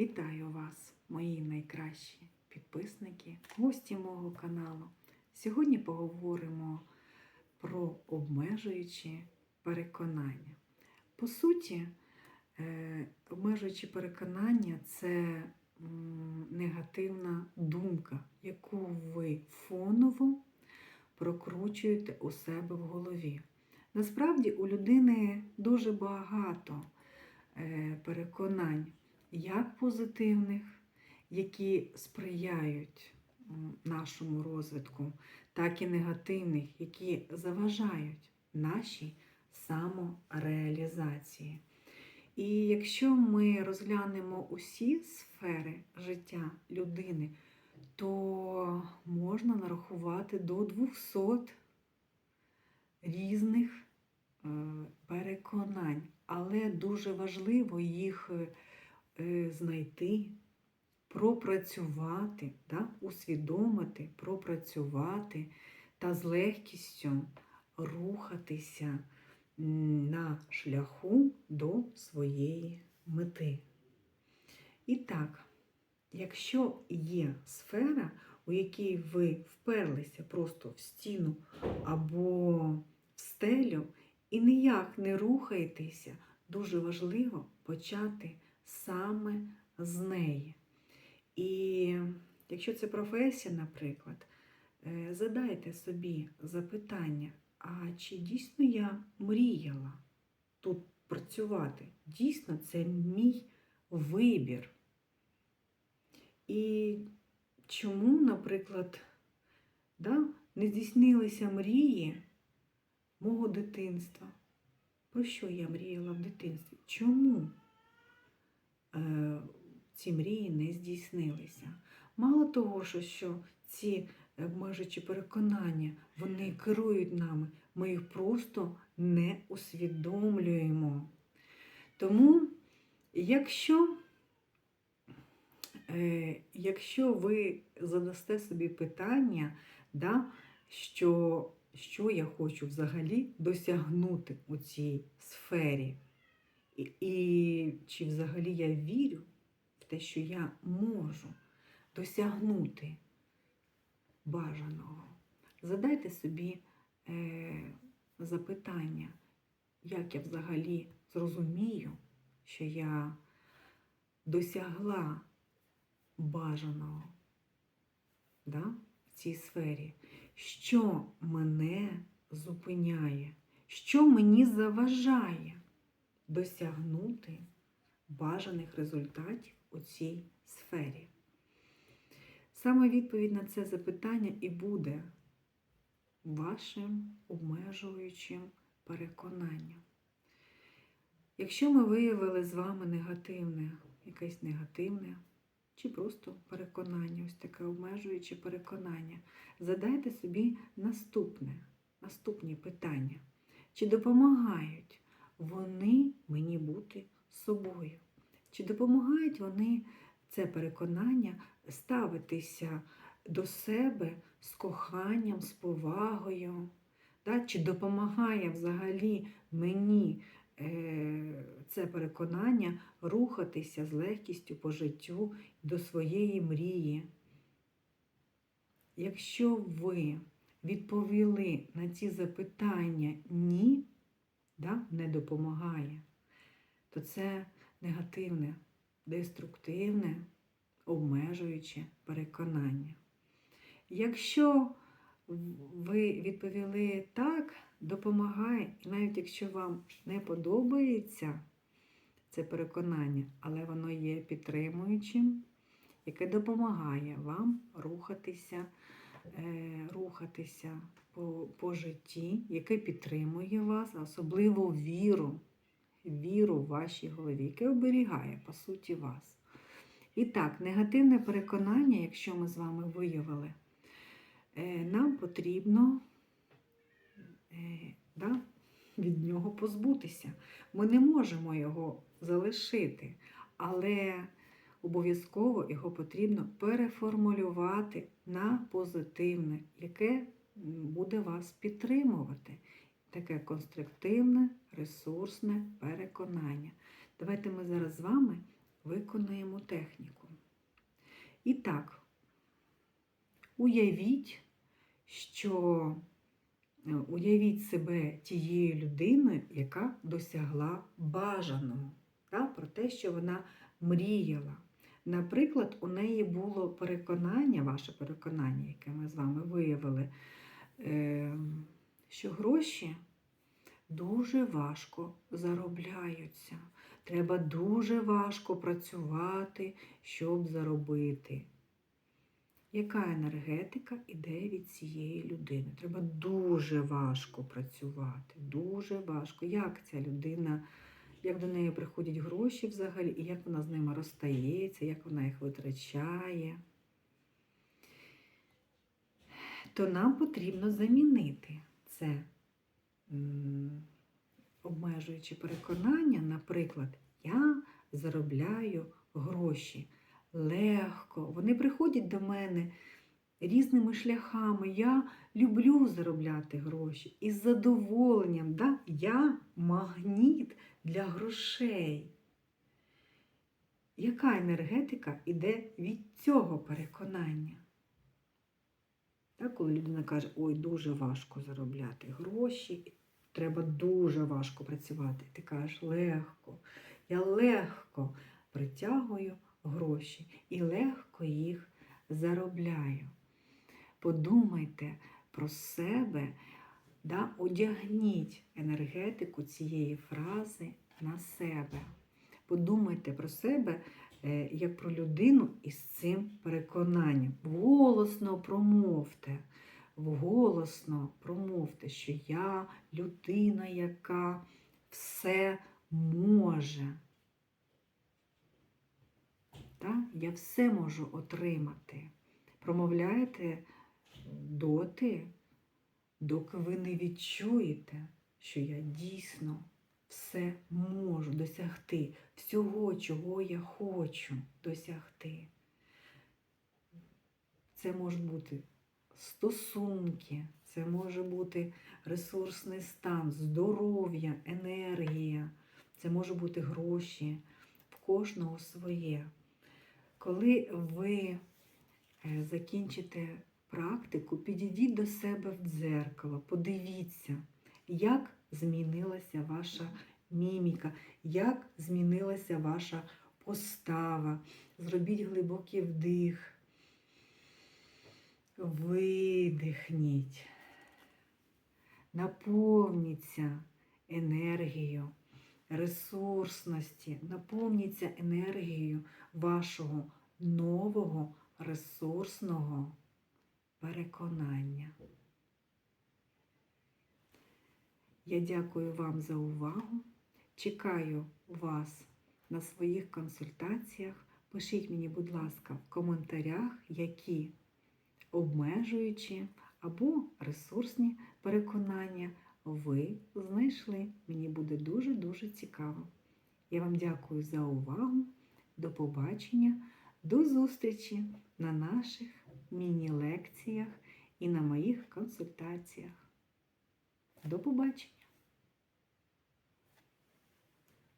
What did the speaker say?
Вітаю вас, мої найкращі підписники, гості мого каналу. Сьогодні поговоримо про обмежуючі переконання. По суті, е, обмежуючі переконання це негативна думка, яку ви фоново прокручуєте у себе в голові. Насправді у людини дуже багато е, переконань, як позитивних, які сприяють нашому розвитку, так і негативних, які заважають нашій самореалізації. І якщо ми розглянемо усі сфери життя людини, то можна нарахувати до 200 різних е, переконань, але дуже важливо їх е, знайти, пропрацювати, да? усвідомити, пропрацювати та з легкістю рухатися на шляху до своєї мети. І так, якщо є сфера, у якій ви вперлися просто в стіну або в стелю і ніяк не рухаєтеся, дуже важливо почати саме з неї. І якщо це професія, наприклад, е, задайте собі запитання, а чи дійсно я мріяла тут працювати? Дійсно, це мій вибір. І чому, наприклад, да, не здійснилися мрії мого дитинства? Про що я мріяла в дитинстві? Чому ці мрії не здійснилися? Мало того, що, ці обмежуючі переконання, вони керують нами, ми їх просто не усвідомлюємо. Тому, якщо Е, Якщо ви задасте собі питання, да, що, що я хочу взагалі досягнути у цій сфері, і, чи взагалі я вірю в те, що я можу досягнути бажаного, задайте собі е, запитання, як я взагалі зрозумію, що я досягла бажаного да, в цій сфері, що мене зупиняє, що мені заважає досягнути бажаних результатів у цій сфері. Саме відповідь на це запитання і буде вашим обмежуючим переконанням. Якщо ми виявили з вами негативне, якесь негативне чи просто переконання, ось таке обмежуюче переконання. Задайте собі наступне, наступні питання. Чи допомагають вони мені бути собою? Чи допомагають вони це переконання ставитися до себе з коханням, з повагою? Да? Чи допомагає взагалі мені е, це переконання рухатися з легкістю по життю до своєї мрії. Якщо ви відповіли на ці запитання ні, да, не допомагає, то це негативне, деструктивне, обмежуюче переконання. Якщо ви відповіли так, допомагає, і навіть якщо вам не подобається це переконання, але воно є підтримуючим, яке допомагає вам рухатися, рухатися по, по житті, яке підтримує вас, особливо віру, віру в вашій голові, яке оберігає, по суті, вас. І так, негативне переконання, якщо ми з вами виявили, е, нам потрібно е, да, від нього позбутися. Ми не можемо його залишити, але обов'язково його потрібно переформулювати на позитивне, яке буде вас підтримувати. Таке конструктивне, ресурсне переконання. Давайте ми зараз з вами виконаємо. техніку. І так, уявіть, що е, уявіть себе тією людиною, яка досягла бажаного, та, про те, що вона мріяла. Наприклад, у неї було переконання, ваше переконання, яке ми з вами виявили, е, що гроші дуже важко заробляються. Треба дуже важко працювати, щоб заробити. Яка енергетика іде від цієї людини? Треба дуже важко працювати, дуже важко. Як ця людина, як до неї приходять гроші взагалі, і як вона з ними розстається, як вона їх витрачає? То нам потрібно замінити це обмежуючи переконання, наприклад, я заробляю гроші легко. Вони приходять до мене різними шляхами. Я люблю заробляти гроші із задоволенням. Да? Я магніт для грошей. Яка енергетика йде від цього переконання? Так, коли людина каже, ой, дуже важко заробляти гроші, треба дуже важко працювати. Ти кажеш, легко. Я легко притягую гроші і легко їх заробляю. Подумайте про себе, да, одягніть енергетику цієї фрази на себе. Подумайте про себе е, як про людину із цим переконанням. Голосно промовте, голосно промовте, що я людина, яка все може. Та? Я все можу отримати. Промовляєте доти, доки ви не відчуєте, що я дійсно все можу досягти, всього, чого я хочу досягти. Це можуть бути стосунки, це може бути ресурсний стан, здоров'я, енергія, це може бути гроші, в кожного своє. Коли ви е, закінчите практику, підійдіть до себе в дзеркало, подивіться, як змінилася ваша міміка, як змінилася ваша постава. Зробіть глибокий вдих, видихніть, наповніться енергією ресурсності, наповніться енергією вашого нового ресурсного переконання. Я дякую вам за увагу. Чекаю вас на своїх консультаціях. Пишіть мені, будь ласка, в коментарях, які обмежуючі або ресурсні переконання ви знайшли. Мені буде дуже-дуже цікаво. Я вам дякую за увагу. До побачення, до зустрічі на наших міні-лекціях і на моїх консультаціях. До побачення!